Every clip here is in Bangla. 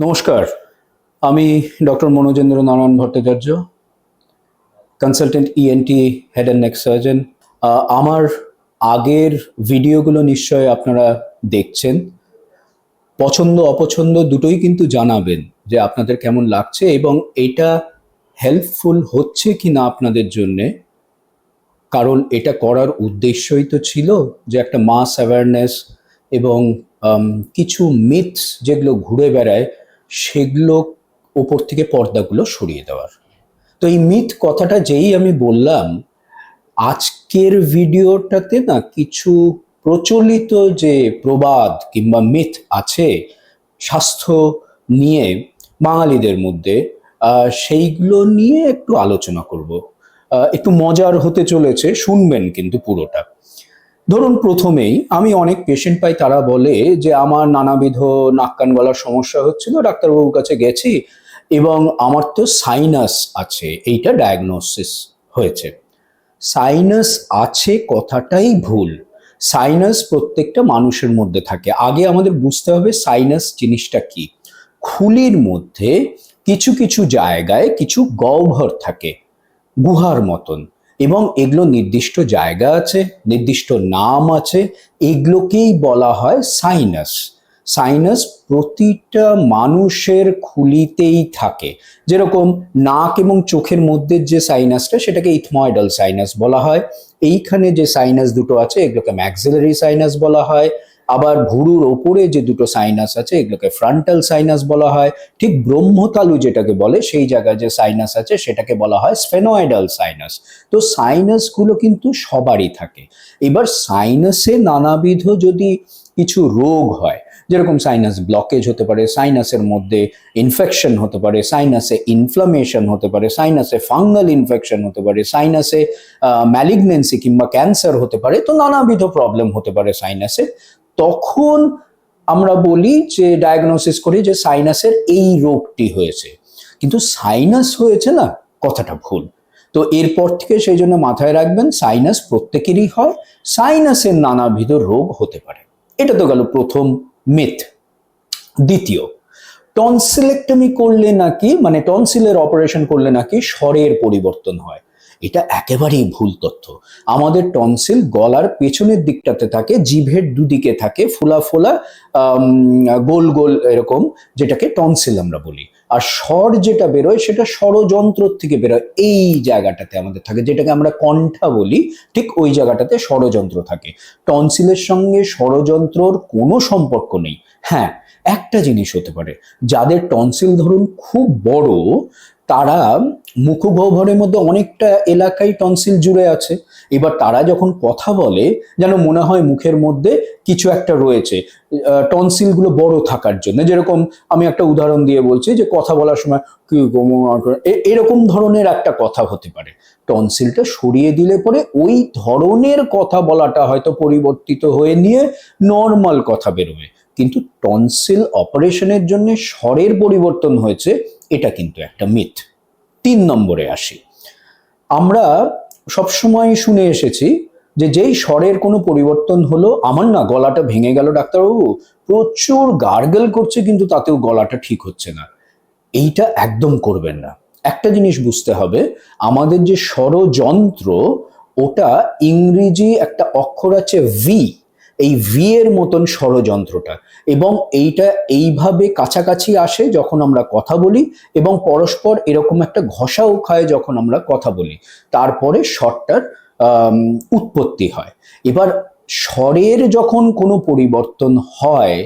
নমস্কার। আমি doctor Manojendra Narayan Bhattacharya consultant ENT head and neck surgeon আমার আগের ভিডিওগুলো নিশ্চয়ই আপনারা দেখছেন। পছন্দ, অপছন্দ দুটোই কিন্তু জানাবেন যে আপনাদের কেমন লাগছে এবং এটা হেল্পফুল হচ্ছে কি না আপনাদের জন্যে। কারণ এটা করার উদ্দেশ্যই তো ছিল যে একটা মাস অ্যাওয়ারনেস এবং কিছু মিথস যেগুলো ঘুরে বেড়ায় সেগুলো ওপর থেকে পর্দাগুলো সরিয়ে দেওয়ার। তো এই মিথ কথাটা যেই আমি বললাম, আজকের ভিডিওটাতে না কিছু প্রচলিত যে প্রবাদ কিংবা মিথ আছে, স্বাস্থ্য নিয়ে বাঙালিদের মধ্যে সেইগুলো নিয়ে একটু আলোচনা করব। একটু মজার হতে চলেছে, শুনবেন কিন্তু পুরোটা। ধরুন প্রথমেই আমি অনেক পেশেন্ট পাই, তারা বলে যে আমার নানাবিধ নাক কান গলার সমস্যা হচ্ছিল, ডাক্তারবাবুর কাছে গেছি এবং আমার তো সাইনাস আছে, এইটা ডায়াগনোসিস হয়েছে। সাইনাস আছে কথাটাই ভুল। সাইনাস প্রত্যেকটা মানুষের মধ্যে থাকে। আগে আমাদের বুঝতে হবে সাইনাস জিনিসটা কি। খুলির মধ্যে কিছু কিছু জায়গায় কিছু গহ্বর থাকে, গুহার মতন। এবং এগুলো নির্দিষ্ট জায়গা আছে, নির্দিষ্ট নাম আছে, এগুলোকেই বলা হয় সাইনাস সাইনাস প্রতিটা মানুষের খুলিতেই থাকে। যেরকম নাক এবং চোখের মধ্যে যে সাইনাসটা সেটাকে ইথময়েডাল সাইনাস বলা হয়। এইখানে যে সাইনাস দুটো আছে, এগুলোকে ম্যাক্সিলারি সাইনাস বলা হয়। আবার ভুরুর ওপরে যে দুটো সাইনাস আছে, এগুলোকে ফ্রন্টাল সাইনাস বলা হয়। ঠিক ব্রহ্মতালু যেটাকে বলে, সেই জায়গায় যে সাইনাস আছে, সেটাকে বলা হয় স্ফেনয়েডাল সাইনাস তো সাইনাসগুলো কিন্তু সবারই থাকে। এবার সাইনাসে নানাবিধ যদি কিছু রোগ হয়, যেরকম সাইনাস ব্লকেজ হতে পারে সাইনাসের মধ্যে ইনফেকশন হতে পারে সাইনাসে ইনফ্লামেশন হতে পারে সাইনাসে ফাঙ্গাল ইনফেকশন হতে পারে সাইনাসে ম্যালিগনেন্সি কিংবা ক্যান্সার হতে পারে, তো নানাবিধ প্রবলেম হতে পারে সাইনাসে তখন আমরা বলি যে ডায়াগনোসিস করি যে সাইনাসের এই রোগটি হয়েছে। কিন্তু সাইনাস হয়েছে না? কথাটা ভুল। তো এরপর থেকে সেই জন্য মাথায় রাখবেন সাইনাস প্রত্যেকেরই হয়। সাইনাসের নানাবিধ রোগ হতে পারে। এটা তো গেল প্রথম মিথ দ্বিতীয় টনসিলেক্টমি করলে নাকি মানে টনসিলের অপারেশন করলে নাকি স্বরের পরিবর্তন হয়। এটা একেবারেই ভুল তথ্য। আমাদের টনসিল গলার পেছনের দিকটাতে থাকে, জিভের দুদিকে থাকে, ফোলা ফোলা গোল গোল এরকম, যেটাকে টনসিল আমরা বলি। আর স্বর যেটা বেরোয় সেটা স্বরযন্ত্র থেকে বেরোয়। এই জায়গাটাতে আমাদের থাকে, যেটাকে আমরা কণ্ঠা বলি, ঠিক ওই জায়গাটাতে স্বরযন্ত্র থাকে। টনসিলের সঙ্গে স্বরযন্ত্রর কোনো সম্পর্ক নেই। হ্যাঁ একটা জিনিস হতে পারে। যাদের টনসিল ধরুন খুব বড় তারা মুখগহ্বরের মধ্যে অনেকটা এলাকায় টনসিল জুড়ে আছে। এবার তারা যখন কথা বলে, যেন মনে হয় মুখের মধ্যে কিছু একটা রয়েছে টনসিলগুলো বড় থাকার জন্য। যেরকম আমি একটা উদাহরণ দিয়ে বলছি যে, কথা বলার সময় কি এরকম ধরনের একটা কথা হতে পারে। টনসিলটা সরিয়ে দিলে পরে ওই ধরনের কথা বলাটা হয়তো পরিবর্তিত হয়ে নিয়ে নর্মাল কথা বেরোবে। কিন্তু টনসিল অপারেশনের জন্য স্বরের পরিবর্তন হয়েছে এটা কিন্তু একটা মিথ তিন নম্বরে আসি। আমরা সবসময় শুনে এসেছি যে যেই স্বরের কোনো পরিবর্তন হলো, আমার না গলাটা ভেঙে গেল ডাক্তারবাবু। প্রচুর গার্গেল করছে কিন্তু তাতেও গলাটা ঠিক হচ্ছে না। এইটা একদম করবেন না। একটা জিনিস বুঝতে হবে, আমাদের যে স্বরযন্ত্র, ওটা ইংরেজি একটা অক্ষর আছে ভি এই ভি এর মতন ষড়যন্ত্রটা। এবং এইটা এইভাবে কাছাকাছি আসে যখন আমরা কথা বলি এবং পরস্পর এরকম একটা ঘষাও খায় যখন আমরা কথা বলি। তারপরে স্বরটার উৎপত্তি হয়। এবার স্বরের যখন কোনো পরিবর্তন হয়,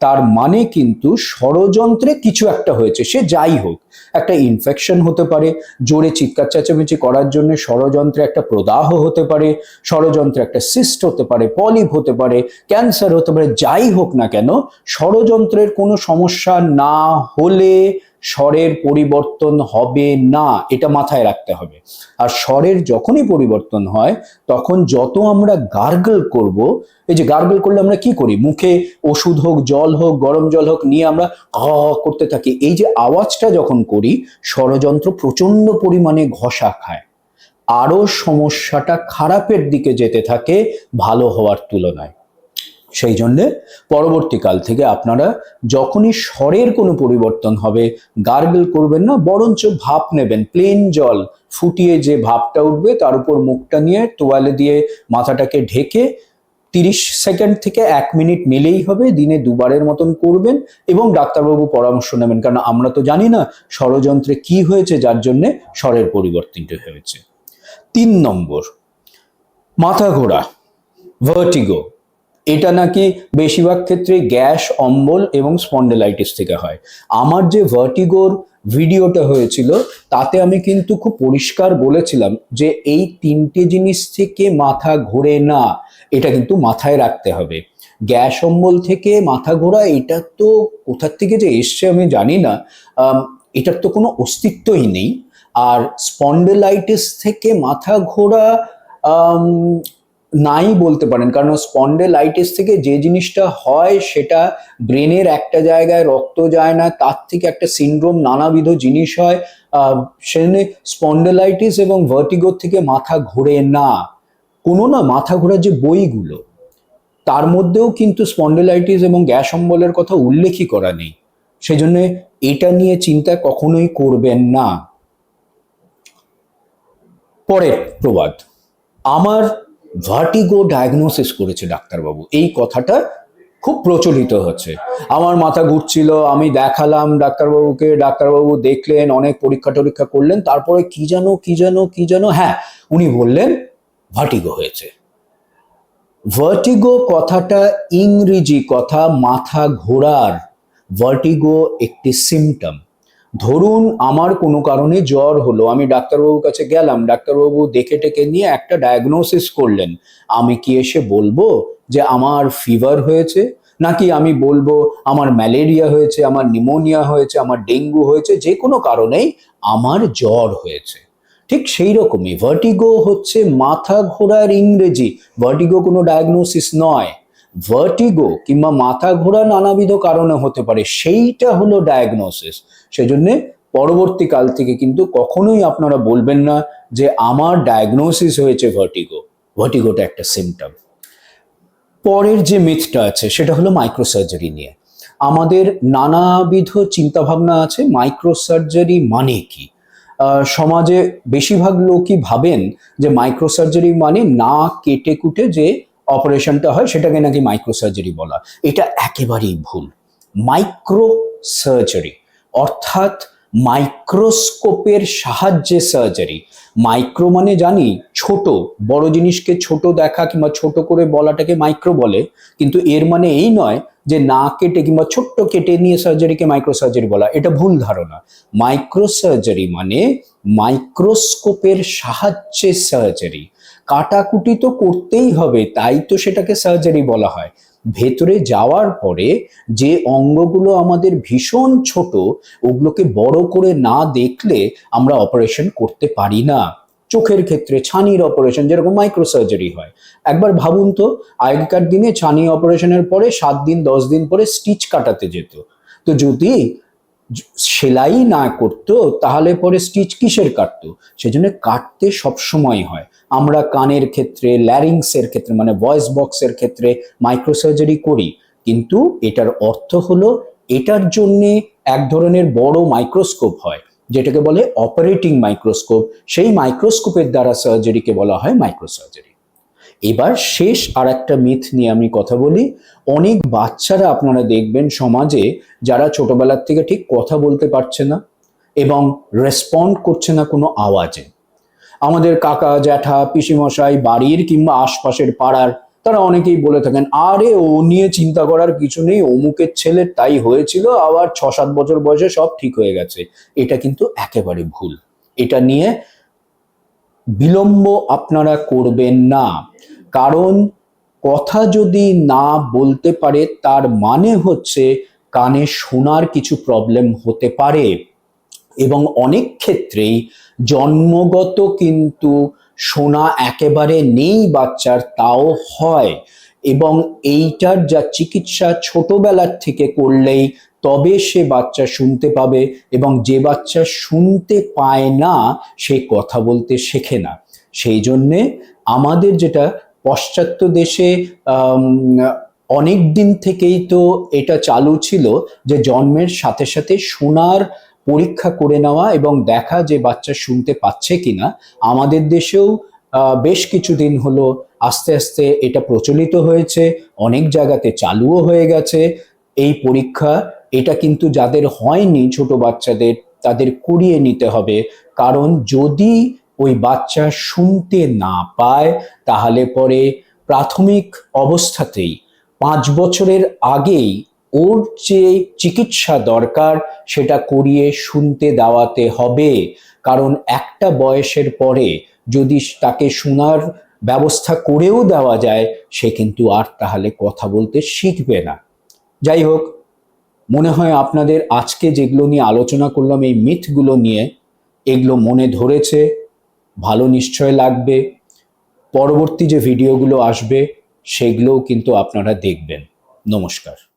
তার মানে কিন্তু ষড়যন্ত্রে কিছু একটা হয়েছে। সে যাই হোক একটা ইনফেকশন হতে পারে, জোরে চিৎকার চেঁচামেচি করার জন্য ষড়যন্ত্রে একটা প্রদাহ হতে পারে, ষড়যন্ত্রে একটা সিস্ট হতে পারে পলিপ হতে পারে ক্যান্সার হতে পারে, যাই হোক না কেন, ষড়যন্ত্রের কোনো সমস্যা না হলে স্বরের পরিবর্তন হবে না, এটা মাথায় রাখতে হবে। আর স্বরের যখনই পরিবর্তন হয়, তখন যত আমরা গার্গল করব, এই যে গার্গল করলে আমরা কি করি? মুখে ওষুধ হোক, জল হোক, গরম জল হোক, নিয়ে আমরা করতে থাকি। এই যে আওয়াজটা যখন করি, ষড়যন্ত্র প্রচণ্ড পরিমাণে ঘষা খায়। আরও সমস্যাটা খারাপের দিকে যেতে থাকে ভালো হওয়ার তুলনায়। সেই জন্যে পরবর্তীকাল থেকে আপনারা যখনই স্বরের কোনো পরিবর্তন হবে, গার্গল করবেন না, বরঞ্চ ভাপ নেবেন, প্লেন জল ফুটিয়ে যে ভাপটা উঠবে, তার উপর মুখটা নিয়ে তোয়ালে দিয়ে মাথাটাকে ঢেকে তিরিশ সেকেন্ড থেকে এক মিনিট নিলেই হবে, দিনে দুবারের মতন করবেন এবং ডাক্তারবাবু পরামর্শ নেবেন। কারণ আমরা তো জানি না ষড়যন্ত্রে কি হয়েছে, যার জন্যে স্বরের পরিবর্তনটি হয়েছে। তিন নম্বর, মাথা ঘোরা ভার্টিগো এটা নাকি বেশিরভাগ ক্ষেত্রে গ্যাস, অম্বল এবং স্পন্ডেলাইটিস থেকে হয়। আমার যে ভার্টিগোর ভিডিওটা হয়েছিল, তাতে আমি কিন্তু খুব পরিষ্কার বলেছিলাম যে এই তিনটে জিনিস থেকে মাথা ঘোরে না, এটা কিন্তু মাথায় রাখতে হবে। গ্যাস, অম্বল থেকে মাথা ঘোরা, এটা তো কোথার থেকে যে এসছে আমি জানি না। এটার তো কোনো অস্তিত্বই নেই। আর স্পন্ডেলাইটিস থেকে মাথা ঘোরা নাই বলতে পারেন, কারণ স্পন্ডেলাইটিস থেকে যে জিনিসটা হয় সেটা ব্রেনের একটা জায়গায় রক্ত যায় না, তার থেকে একটা সিনড্রোম নানাবিধ জিনিস হয় সেখানে স্পন্ডেলাইটিস এবং ভার্টিগো থেকে মাথা ঘোরে না। কোনো না, মাথা ঘোরার যে বইগুলো, তার মধ্যেও কিন্তু স্পন্ডেলাইটিস এবং গ্যাস অম্বলের কথা উল্লেখই করা নেই। সেই জন্য এটা নিয়ে চিন্তা কখনোই করবেন না। পরের প্রবাদ, আমার ভার্টিগো ডায়াগনোসিস করেছে ডাক্তারবাবু। এই কথাটা খুব প্রচলিত হচ্ছে। আমার মাথা ঘুরছিল, আমি দেখালাম ডাক্তারবাবুকে, ডাক্তারবাবু দেখলেন, অনেক পরীক্ষা টরীক্ষা করলেন, তারপরে কি যেন কি যেন কি যেন হ্যাঁ উনি বললেন ভার্টিগো হয়েছে। ভার্টিগো কথাটা ইংরেজি কথা, মাথা ঘোরার। ভার্টিগো একটি সিমটম ধরুন আমার কোনো কারণে জ্বর হলো, আমি ডাক্তারবাবুর কাছে গেলাম, ডাক্তারবাবু দেখে টেকে নিয়ে একটা ডায়াগনোসিস করলেন। আমি কি এসে বলব যে আমার ফিভার হয়েছে? নাকি আমি বলব আমার ম্যালেরিয়া হয়েছে, আমার নিমোনিয়া হয়েছে, আমার ডেঙ্গু হয়েছে, যে কোনো কারণেই আমার জ্বর হয়েছে। ঠিক সেই রকমই ভার্টিগো হচ্ছে মাথা ঘোরার ইংরেজি। ভার্টিগো কোনো ডায়াগনোসিস নয়। ভার্টিগো কিংবা মাথা ঘোরা নানাবিধ কারণে হতে পারে, সেইটা হলো ডায়াগনোসিস সেজন্য পরবর্তীকাল থেকে কিন্তু কখনোই আপনারা বলবেন না যে আমার ডায়াগনোসিস হয়েছে ভার্টিগো ভার্টিগোটা একটা সিমটম পরের যে মিথটা আছে, সেটা হলো মাইক্রোসার্জারি নিয়ে। আমাদের নানাবিধ চিন্তাভাবনা আছে মাইক্রোসার্জারি মানে কি? সমাজে বেশিরভাগ লোকই ভাবেন যে মাইক্রোসার্জারি মানে না কেটে কুটে যে অপারেশনটা হয়, সেটাকে নাকি মাইক্রোসার্জারি বলা এটা একেবারেই ভুল। মাইক্রো সার্জারি অর্থাৎ মাইক্রোস্কোপের সাহায্যে সার্জারি মাইক্রো মানে জানি, ছোট, বড় জিনিসকে ছোট দেখা কিংবা ছোট করে বলাটাকে মাইক্রো বলে, কিন্তু এর মানে এই নয় যে না কেটে কিংবা ছোট্ট কেটে নিয়ে সার্জারিকে মাইক্রো সার্জারি বলা এটা ভুল ধারণা। মাইক্রো সার্জারি মানে মাইক্রোস্কোপের সাহায্যে সার্জারি কাটাকুটি তো করতেই হবে, তাই তো সেটাকে সার্জারি বলা হয়। ভেতরে যাওয়ার পরে যে অঙ্গগুলো আমাদের ভীষণ ছোট, ওগুলোকে বড় করে না দেখলে আমরা অপারেশন করতে পারি না। চোখের ক্ষেত্রে ছানির অপারেশন যেরকম মাইক্রো সার্জারি হয়। একবার ভাবুন তো, আগেকার দিনে ছানি অপারেশনের পরে সাত দিন, দশ দিন পরে স্টিচ কাটাতে যেত। তো যদি সেলাই না করতো, তাহলে পরে স্টিচ কিসের কাটতো? সেজন্য কাটতে সবসময় হয়। আমরা কানের ক্ষেত্রে ল্যারিংসের ক্ষেত্রে মানে ভয়েস বক্সের ক্ষেত্রে মাইক্রোসার্জারি করি। কিন্তু এটার অর্থ হলো, এটার জন্যে এক ধরনের বড় মাইক্রোস্কোপ হয়, যেটাকে বলে অপারেটিং মাইক্রোস্কোপ সেই মাইক্রোস্কোপের দ্বারা সার্জারিকে বলা হয় মাইক্রোসার্জারি এবার শেষ আর একটা মিথ নিয়ে আমি কথা বলি। অনেক বাচ্চারা আপনারা দেখবেন সমাজে যারা ছোটবেলার থেকে ঠিক কথা বলতে পারছে না এবং রেসপন্ড করছে না কোনো আওয়াজে। আমাদের কাকা, জ্যাঠা, পিসিমশাই, বাড়ির কিংবা আশপাশের পাড়ার তারা অনেকেই বলে থাকেন, আরে, ও নিয়ে চিন্তা করার কিছু নেই, অমুকের ছেলের তাই হয়েছিল, আবার ছ সাত বছর বয়সে সব ঠিক হয়ে গেছে। এটা কিন্তু একেবারে ভুল। এটা নিয়ে বিলম্ব আপনারা করবেন না। কারণ কথা যদি না বলতে পারে, তার মানে হচ্ছে কানে শোনার কিছু প্রবলেম হতে পারে। এবং অনেক ক্ষেত্রেই জন্মগত কিন্তু শোনা একেবারে নেই বাচ্চার, তাও হয়। এবং এইটার যা চিকিৎসা ছোটবেলার থেকে করলেই তবে সে বাচ্চা শুনতে পাবে এবং যে বাচ্চা শুনতে পায় না, সে কথা বলতে শেখে না। সেই জন্যে আমাদের যেটা পাশ্চাত্য দেশে অনেক দিন থেকেই তো এটা চালু ছিল যে জন্মের সাথে সাথে শোনার পরীক্ষা করে নেওয়া এবং দেখা যে বাচ্চা শুনতে পাচ্ছে কিনা। আমাদের দেশেও বেশ কিছুদিন হলো আস্তে আস্তে এটা প্রচলিত হয়েছে, অনেক জায়গাতে চালুও হয়ে গেছে। এই পরীক্ষা, এটা কিন্তু যাদের হয়নি ছোট বাচ্চাদের, তাদের করিয়ে নিতে হবে। কারণ যদি ওই বাচ্চা শুনতে না পায়, তাহলে পরে প্রাথমিক অবস্থাতেই পাঁচ বছরের আগেই ওর যে চিকিৎসা দরকার, সেটা করিয়ে শুনতে দেওয়াতে হবে। কারণ একটা বয়সের পরে যদি তাকে শোনার ব্যবস্থা করেও দেওয়া যায়, সে কিন্তু আর তাহলে কথা বলতে শিখবে না। যাই হোক, মনে হয় আপনাদের আজকে যেগুলো নিয়ে আলোচনা করলাম, এই মিথগুলো নিয়ে, এগুলো মনে ধরেছে, ভালো নিশ্চয় লাগবে। পরবর্তী যে ভিডিওগুলো আসবে, সেগুলোও কিন্তু আপনারা দেখবেন। নমস্কার।